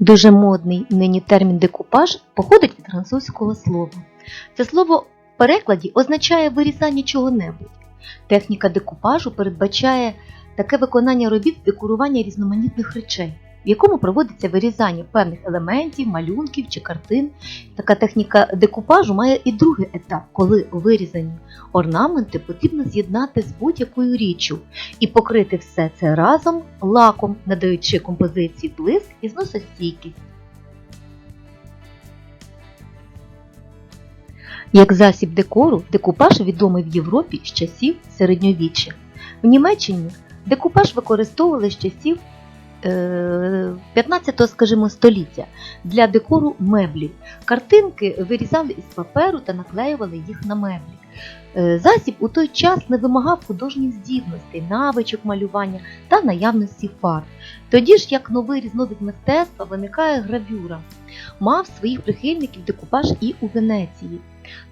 Дуже модний нині термін декупаж походить від французького слова. Це слово в перекладі означає вирізання чого-небудь. Техніка декупажу передбачає таке виконання робіт з декорування різноманітних речей, в якому проводиться вирізання певних елементів, малюнків чи картин. Така техніка декупажу має і другий етап, коли вирізані орнаменти потрібно з'єднати з будь-якою річчю і покрити все це разом лаком, надаючи композиції блиск і зносостійкість. Як засіб декору, декупаж відомий в Європі з часів середньовіччя. В Німеччині декупаж використовували з часів е, 15 скажімо, століття для декору меблів. Картинки вирізали із паперу та наклеювали їх на меблі. Е, Засіб у той час не вимагав художніх здібностей, навичок малювання та наявності фарб. Тоді ж, як новий різновид мистецтва, виникає гравюра. Мав своїх прихильників декупаж і у Венеції.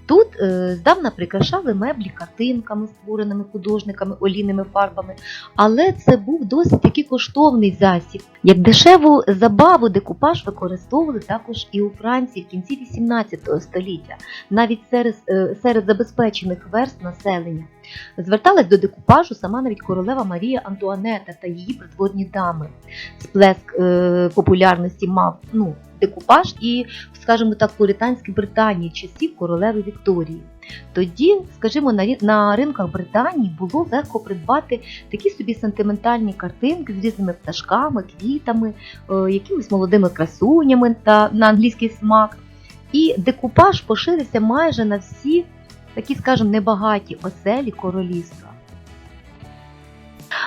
Тут е, здавна прикрашали меблі картинками, створеними художниками, олійними фарбами, але це був досить такий коштовний засіб. Як дешеву забаву декупаж використовували також і у Франції в кінці 18 століття, навіть серед, е, серед забезпечених верст населення. Зверталась до декупажу сама навіть королева Марія Антуанета та її придворні дами. Сплеск е, популярності мав ну, декупаж і, скажімо так, в пуританській Британії часів королеви Вікторії. Тоді, скажімо, на, на ринках Британії було легко придбати такі собі сентиментальні картинки з різними пташками, квітами, е, якимись молодими красунями та на англійський смак. І декупаж поширився майже на всі такі, скажімо, небагаті оселі королівства.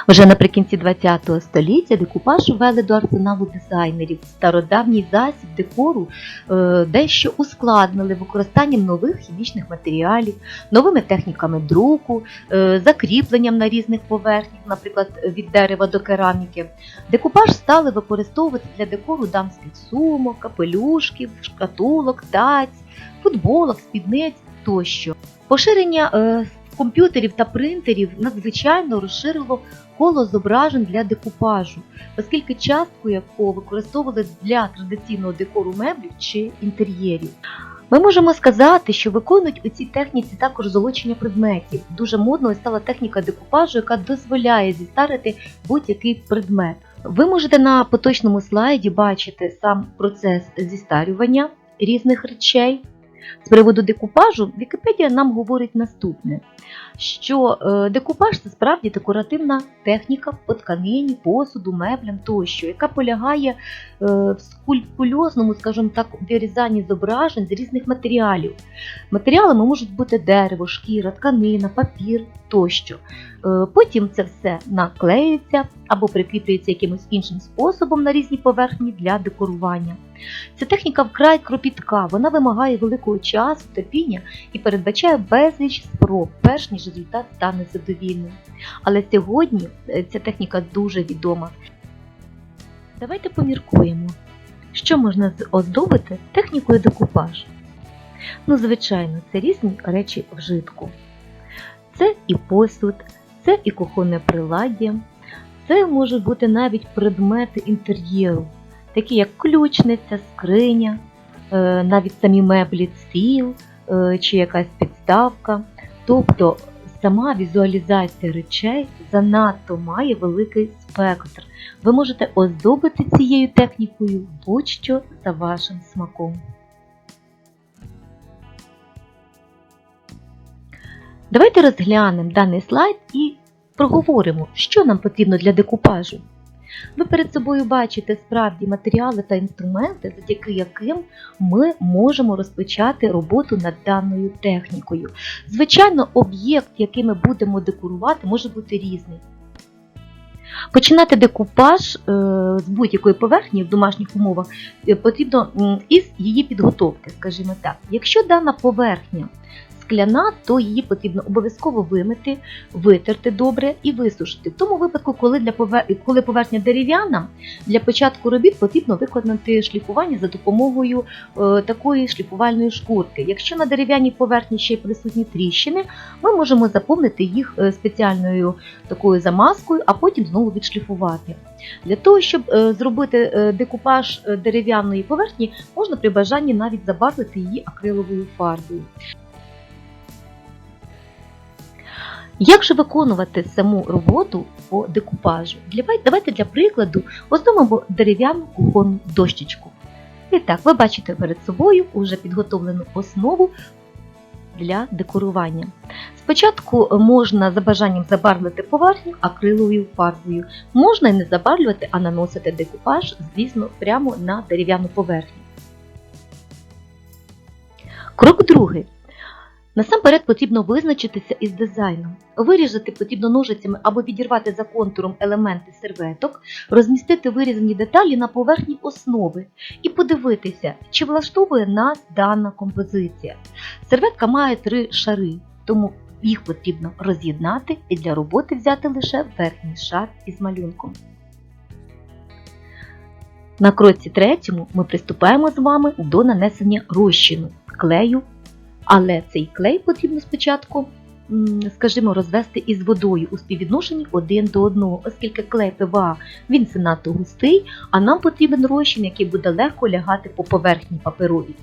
Вже наприкінці ХХ століття декупаж ввели до арсеналу дизайнерів. Стародавній засіб декору е, дещо ускладнили використанням нових хімічних матеріалів, новими техніками друку, е, закріпленням на різних поверхнях, наприклад, від дерева до кераміки. Декупаж стали використовувати для декору дамських сумок, капелюшків, шкатулок, таць, футболок, спідниць тощо. Поширення е, комп'ютерів та принтерів надзвичайно розширило коло зображень для декупажу, оскільки частку якого використовували для традиційного декору меблів чи інтер'єрів. Ми можемо сказати, що виконують у цій техніці також золочення предметів. Дуже модною стала техніка декупажу, яка дозволяє зістарити будь-який предмет. Ви можете на поточному слайді бачити сам процес зістарювання різних речей. З приводу декупажу Вікіпедія нам говорить наступне: що е, декупаж це справді декоративна техніка по тканині, посуду, меблям тощо, яка полягає е, в скульптульозному, скажімо так, вирізанні зображень з різних матеріалів. Матеріалами можуть бути дерево, шкіра, тканина, папір тощо. Е, Потім це все наклеюється або прикріплюється якимось іншим способом на різні поверхні для декорування. Ця техніка вкрай кропітка, вона вимагає великого часу, терпіння і передбачає безліч спроб, перш ніж результат стане задовільним. Але сьогодні е, ця техніка дуже відома. Давайте поміркуємо, що можна оздобити технікою декупаж. Ну, звичайно, це різні речі вжитку. Це і посуд, це і кухонне приладдя, це можуть бути навіть предмети інтер'єру, такі як ключниця, скриня, е, навіть самі меблі, стіл е, чи якась підставка. Тобто сама візуалізація речей занадто має великий спектр. Ви можете оздобити цією технікою будь-що за вашим смаком. Давайте розглянемо даний слайд і проговоримо, що нам потрібно для декупажу. Ви перед собою бачите справді матеріали та інструменти, завдяки яким ми можемо розпочати роботу над даною технікою. Звичайно, об'єкт, який ми будемо декорувати, може бути різний. Починати декупаж е, з будь-якої поверхні в домашніх умовах е, потрібно із її підготовки, скажімо так. Якщо дана поверхня скляна, то її потрібно обов'язково вимити, витерти добре і висушити. В тому випадку, коли, для коли поверхня дерев'яна, для початку робіт потрібно виконати шліфування за допомогою е, такої шліфувальної шкурки. Якщо на дерев'яній поверхні ще присутні тріщини, ми можемо заповнити їх е, спеціальною такою замазкою, а потім знову відшліфувати. Для того, щоб е, зробити декупаж дерев'яної поверхні, можна при бажанні навіть забарвити її акриловою фарбою. Як же виконувати саму роботу по декупажу? Давайте для прикладу озномимо дерев'яну кухонну дощечку. І так, ви бачите перед собою уже підготовлену основу для декорування. Спочатку можна за бажанням забарвити поверхню акриловою фарбою. Можна і не забарвлювати, а наносити декупаж, звісно, прямо на дерев'яну поверхню. Крок другий. Насамперед потрібно визначитися із дизайном. Вирізати потрібно ножицями або відірвати за контуром елементи серветок, розмістити вирізані деталі на поверхні основи і подивитися, чи влаштовує нас дана композиція. Серветка має три шари, тому їх потрібно роз'єднати і для роботи взяти лише верхній шар із малюнком. На кроці третьому ми приступаємо з вами до нанесення розчину клею але цей клей потрібно спочатку, скажімо, розвести із водою у співвідношенні один до одного, оскільки клей ПВА він це надто густий, а нам потрібен розчин, який буде легко лягати по поверхні паперовій.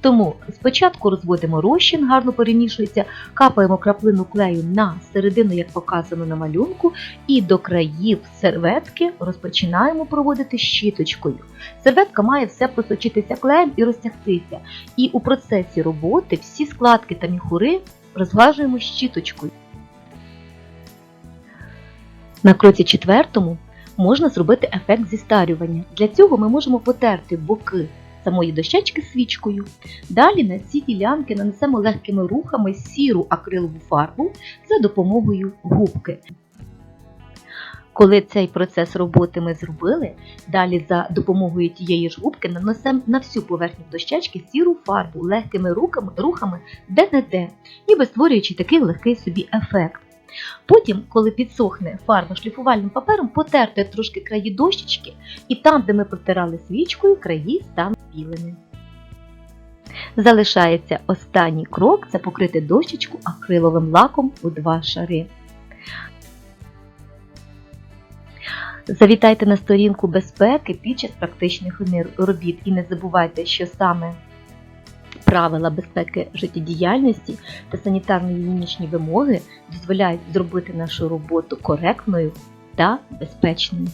Тому спочатку розводимо розчин, гарно перемішується, капаємо краплину клею на середину, як показано на малюнку, і до країв серветки розпочинаємо проводити щіточкою. Серветка має все просочитися клеєм і розтягтися. І у процесі роботи всі складки та міхури розглажуємо щіточкою. На кроці четвертому можна зробити ефект зістарювання. Для цього ми можемо потерти боки самої дощечки свічкою. Далі на ці ділянки нанесемо легкими рухами сіру акрилову фарбу за допомогою губки. Коли цей процес роботи ми зробили, далі за допомогою тієї ж губки нанесемо на всю поверхню дощечки сіру фарбу легкими руками, рухами де-не-де, ніби створюючи такий легкий собі ефект. Потім, коли підсохне фарба шліфувальним папером, потерти трошки краї дощечки, і там, де ми протирали свічкою, краї стануть білими. Залишається останній крок це покрити дощечку акриловим лаком у два шари. Завітайте на сторінку безпеки під час практичних робіт і не забувайте, що саме правила безпеки життєдіяльності та санітарно-гігієнічні вимоги дозволяють зробити нашу роботу коректною та безпечною.